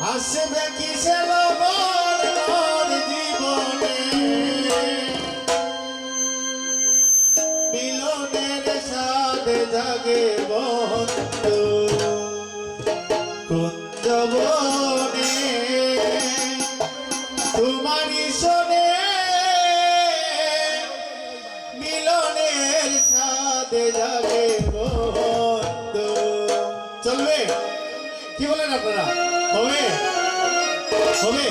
আসবে লবণ মোর জীবনে? মিলনের স্বাদ জাগে বন্ধু। কুঞ্জবনে তোমারই শোনে মিলনের স্বাদ জাগে বন্ধু। চলবে? কি বলেন আপনারা? হবে হবে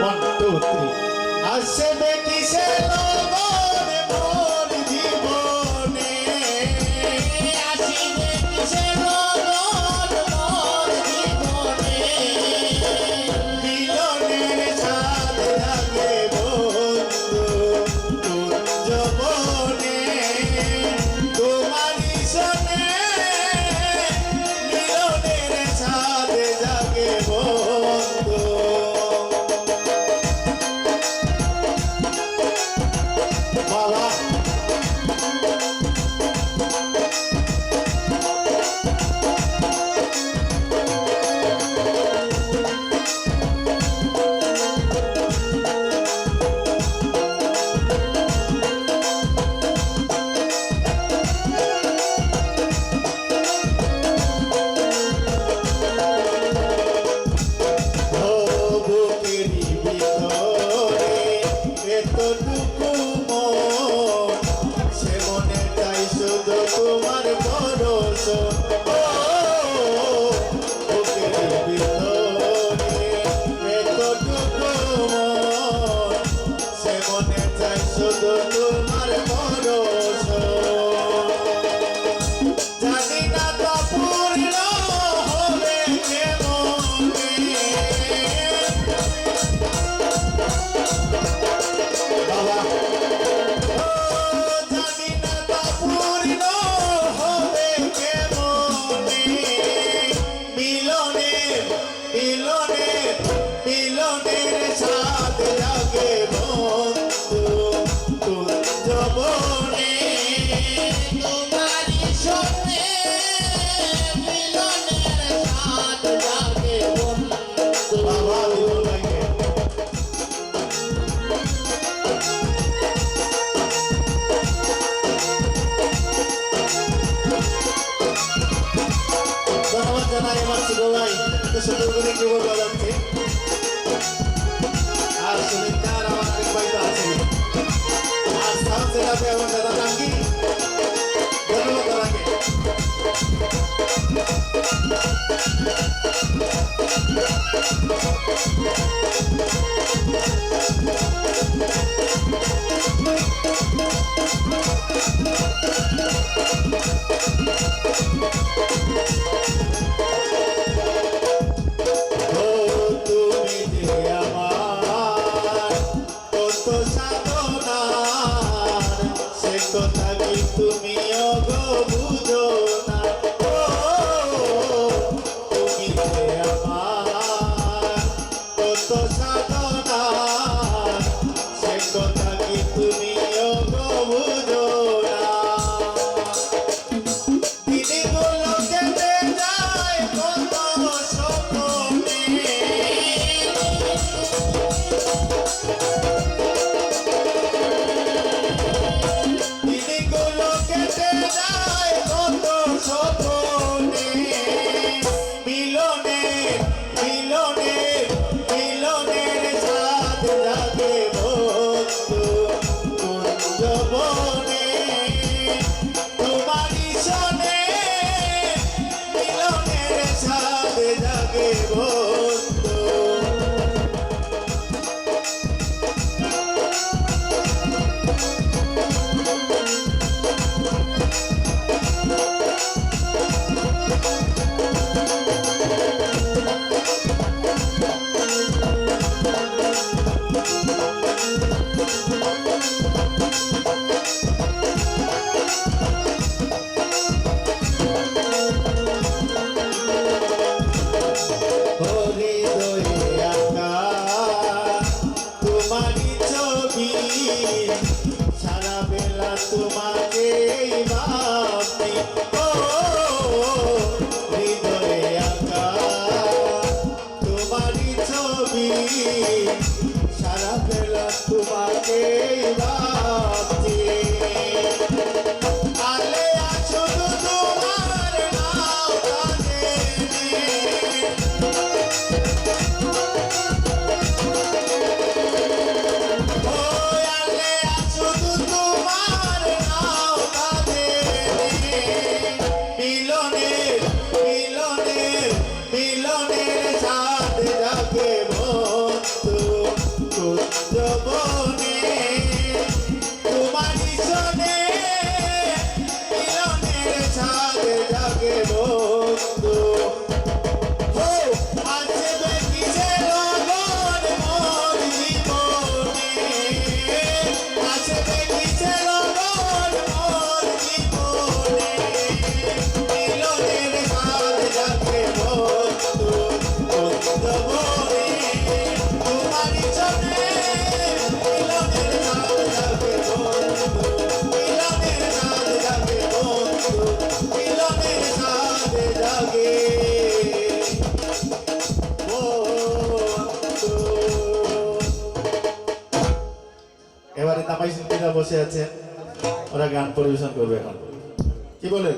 One, two, three. আসবে কিসে লগন মোর জীবনে শুধু তোমার ভরসা। জানি না তা পূর্ণ হবে কেমনে? বাবা, ও জানি না তা পূর্ণ হবে কেমনে? মিলনে মিলনে মিলনের সাথ লাগে বন্ধু এত সুন্দর করে কিবোর্ড বাজাচ্ছে আর সুনিতার আমার আরেক ভাই তো আছে। আর সাউন্ড সেটাপে আমার দাদা টাঙ্গি ধন্যবাদ দাদাকে। ও হৃদয়ে বসে আছেন ওরা গান পরিবেশন করবে এখন। কি বলেন